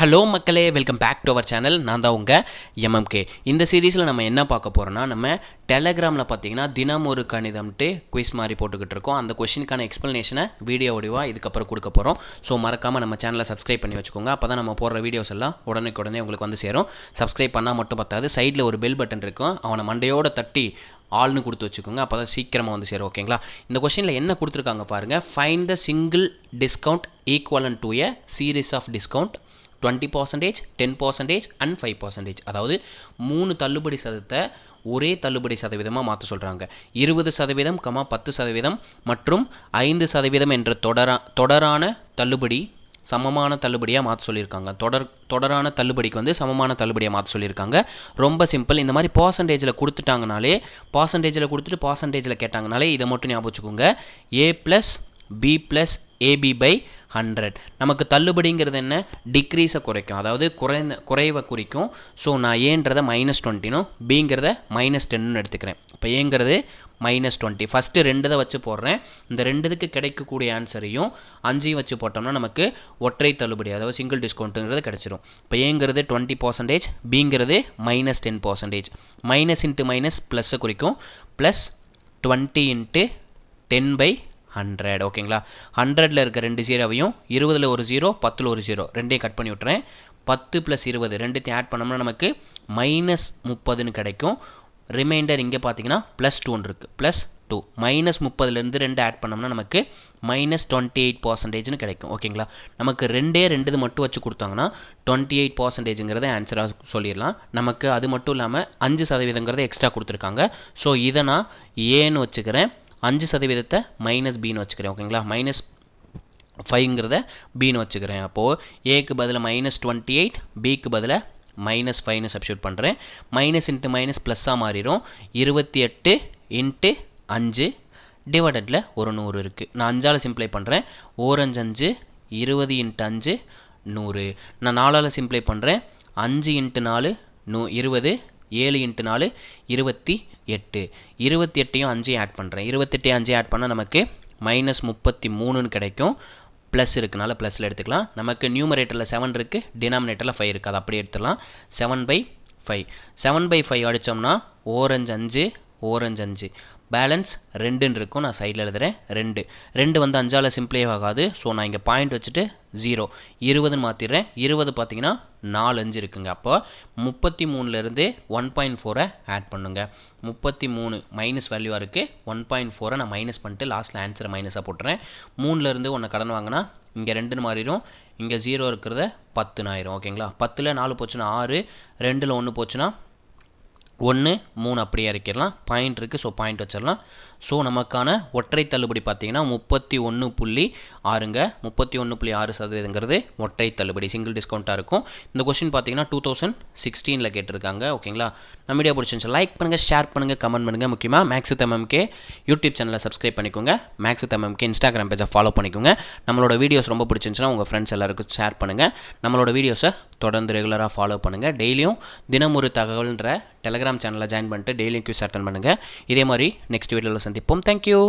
Hello மக்களே. Welcome back to our channel நான் தான் உங்கள் எம்எம்கே இந்த சீரீஸில் நம்ம என்ன பார்க்க போகிறோன்னா நம்ம டெலகிராமில் பார்த்தீங்கன்னா தினம் ஒரு கணிதம்ட்டு குவிஸ் மாதிரி போட்டுக்கிட்டு இருக்கோம். அந்த கொஷினுக்கான எக்ஸ்ப்ளனேஷனை வீடியோ வடிவாக இதுக்கப்புறம் கொடுக்க போகிறோம் ஸோ மறக்காமல் நம்ம சேனலை சப்ஸ்கிரைப் பண்ணி வச்சுக்கோங்க. அப்போ தான் நம்ம போடுற வீடியோஸ் எல்லாம் உடனுக்கு உடனே உங்களுக்கு வந்து சேரும். சப்ஸ்கிரைப் பண்ணால் மட்டும் பத்தாது. சைடில் ஒரு பெல் பட்டன் இருக்கும் அவனை மண்டையோடு தட்டி ஆள்னு கொடுத்து வச்சுக்கோங்க. அப்போ தான் சீக்கிரமாக வந்து சேரும். ஓகேங்களா இந்த கொஷினில் என்ன கொடுத்துருக்காங்க பாருங்கள் find the single discount equivalent to a series of discount twenty percentage ten percentage and five percentage அதாவது மூணு தள்ளுபடி சதத்தை ஒரே தள்ளுபடி சதவீதமாக மாற்ற சொல்கிறாங்க இருபது சதவீதம் கமா பத்து சதவீதம் மற்றும் ஐந்து சதவீதம் என்ற தொடரா தொடரான தள்ளுபடி சமமான தள்ளுபடியாக மாற்ற சொல்லியிருக்காங்க. தொடர் தொடரான தள்ளுபடிக்கு வந்து சமமான தள்ளுபடியாக மாற்ற சொல்லியிருக்காங்க. ரொம்ப சிம்பிள் இந்த மாதிரி பர்சன்டேஜில் கொடுத்துட்டாங்கனாலே பர்சன்டேஜில் கொடுத்துட்டு பர்சன்டேஜில் கேட்டாங்கனாலே இதை மட்டும் ஞாபகம் வச்சுக்கோங்க. A plus B plus AB by hundred நமக்கு தள்ளுபடிங்கிறது என்ன? டிக்ரீஸை குறைக்கும். அதாவது குறைந்த குறைவை குறிக்கும். ஸோ நான் ஏன்றதை மைனஸ் டுவெண்ட்டினும் பிங்கிறத மைனஸ் டென்னு எடுத்துக்கிறேன். இப்போ ஏங்கிறது மைனஸ் டுவெண்ட்டி ஃபஸ்ட்டு ரெண்டு தான் வச்சு போடுறேன். இந்த ரெண்டுதுக்கு கிடைக்கக்கூடிய ஆன்சரையும் அஞ்சையும் வச்சு போட்டோம்னா நமக்கு ஒற்றை தள்ளுபடி அதாவது சிங்கிள் டிஸ்கவுண்ட்டுங்கிறது கிடச்சிரும். இப்போ ஏங்கிறது டுவெண்ட்டி பர்சன்டேஜ் பிங்கிறது minus ten percentage minus into minus ப்ளஸ்ஸை குறிக்கும். Plus twenty into ten by hundred ஓகேங்களா ஹண்ட்ரடில் இருக்க ரெண்டு ஜீரோவையும் இருபதில் ஒரு ஜீரோ பத்தில் ஒரு ஜீரோ ரெண்டையும் கட் பண்ணி விட்றேன் பத்து ப்ளஸ் இருபது ரெண்டுத்தையும் ஆட் பண்ணோம்னா நமக்கு மைனஸ் முப்பதுன்னு கிடைக்கும். ரிமைண்டர் இங்கே பார்த்தீங்கன்னா ப்ளஸ் டூன்னு இருக்குது ப்ளஸ் டூ மைனஸ் முப்பதுலேருந்து ரெண்டு ஆட் பண்ணோம்னா நமக்கு மைனஸ் டுவெண்ட்டி எயிட் பர்சன்டேஜ்னு கிடைக்கும். ஓகேங்களா நமக்கு ரெண்டே ரெண்டு இது மட்டும் வச்சு கொடுத்தாங்கன்னா டுவெண்ட்டி எயிட் பர்சன்டேஜுங்கிறத ஆன்சராக சொல்லிடலாம். நமக்கு அது மட்டும் இல்லாமல் அஞ்சு சதவீதங்கிறத எக்ஸ்ட்ரா கொடுத்துருக்காங்க. ஸோ இதை நான் ஏன்னு வச்சுக்கிறேன். அஞ்சு சதவீதத்தை மைனஸ் பின்னு வச்சுக்கிறேன் ஓகேங்களா மைனஸ் ஃபைவ்ங்கிறத பின்னு வச்சுக்கிறேன். அப்போது ஏக்கு பதில் மைனஸ் டுவெண்ட்டி எயிட் பிக்கு பதிலாக மைனஸ் ஃபைவ்னு சப்ஸ்டியூட் பண்ணுறேன் மைனஸ் இன்ட்டு மைனஸ் ப்ளஸ்ஸாக மாறிடும். இருபத்தி எட்டு இன்ட்டு அஞ்சு டிவைடடில் ஒரு நூறு இருக்குது நான் அஞ்சால் சிம்ப்ளை பண்ணுறேன் ஓரஞ்சு அஞ்சு இருபது இன்ட்டு அஞ்சு நூறு. நான் நாலால் சிம்ப்ளை பண்ணுறேன் அஞ்சு இன்ட்டு நாலு நூ இருபது ஏழு இன்ட்டு நாலு இருபத்தி எட்டு. இருபத்தி எட்டையும் அஞ்சையும் ஆட் பண்ணுறேன் இருபத்தெட்டையும் அஞ்சையும் ஆட் பண்ணால் நமக்கு மைனஸ் முப்பத்தி மூணுன்னு கிடைக்கும். ப்ளஸ் இருக்குனால ப்ளஸில் எடுத்துக்கலாம். நமக்கு நியூமரேட்டரில் செவன் இருக்குது டினாமினேட்டரில் ஃபைவ் இருக்குது. அதை அப்படியே எடுத்துடலாம். Seven by five seven by five அடித்தோம்னா ஓரஞ்சு அஞ்சு ஓரஞ்சு அஞ்சு. பேலன்ஸ் ரெண்டுன்னு இருக்கும் நான் சைடில் எழுதுகிறேன் ரெண்டு. ரெண்டு வந்து அஞ்சால் சிம்பிளே ஆகாது. ஸோ நான் இங்கே பாயிண்ட் வச்சுட்டு ஜீரோ இருபதுன்னு மாற்றிடுறேன் இருபது பார்த்தீங்கன்னா நாலு அஞ்சு இருக்குங்க. அப்போ முப்பத்தி மூணுலேருந்து ஒன் பாயிண்ட் ஃபோரை ஆட் பண்ணுங்க. முப்பத்தி மூணு மைனஸ் வேல்யூவாக இருக்குது ஒன் பாயிண்ட் ஃபோரை நான் மைனஸ் பண்ணிட்டு லாஸ்ட்டில் ஆன்சரை மைனஸாக போட்டுறேன். மூணுலேருந்து ஒன்று கடன் வாங்கினா இங்கே ரெண்டுன்னு மாறிடும். இங்கே ஜீரோ இருக்கிறத பத்துன்னு ஆயிரும். ஓகேங்களா பத்தில் நாலு போச்சுன்னா ஆறு. ரெண்டில் ஒன்று போச்சுன்னா ஒன்று மூணு அப்படியே இறக்கிடலாம். பாயிண்ட் இருக்குது ஸோ பாயிண்ட் வச்சிடலாம். ஸோ நமக்கான ஒற்றை தள்ளுபடி பார்த்தீங்கன்னா முப்பத்தி ஒன்று புள்ளி ஆறுங்க. முப்பத்தி ஒன்று புள்ளி ஆறு சதவீதங்கிறது ஒற்றை தள்ளுபடி சிங்கிள் டிஸ்கவுண்ட்டாக இருக்கும். இந்த கொஸ்டின் பார்த்தீங்கன்னா டூ தௌசண்ட் சிக்ஸ்டீனில் கேட்டிருக்காங்க ஓகேங்களா? நம்ம வீடியோ பிடிச்சிருந்துச்சு லைக் பண்ணுங்கள் ஷேர் பண்ணுங்கள் கமெண்ட் பண்ணுங்கள் முக்கியமாக மேக்ஸ் வித் எம்எம்கே யூடியூப் சேனலை சப்ஸ்கிரைப் பண்ணிக்கோங்க. மேக்ஸ் வித் எம்எம்கே இன்ஸ்டாகிராம் பேஜை ஃபாலோ பண்ணிக்கோங்க. நம்மளோட வீடியோஸ் ரொம்ப பிடிச்சிருந்துச்சுன்னா உங்கள் ஃப்ரெண்ட்ஸ் எல்லாருக்கும் ஷேர் பண்ணுங்கள் நம்மளோட வீடியோஸை தொடர்ந்து ரெகுலராக ஃபாலோ பண்ணுங்கள் டெய்லியும் தினம் ஒரு தகவல்ன்ற டெலகிராம் சேனலில் ஜாயின் பண்ணிட்டு டெய்லி இன்க்யூஸ் அட்டன் பண்ணுங்கள் இதே மாதிரி நெக்ஸ்ட் வீடியோவில் சந்திப்போம். தேங்க்யூ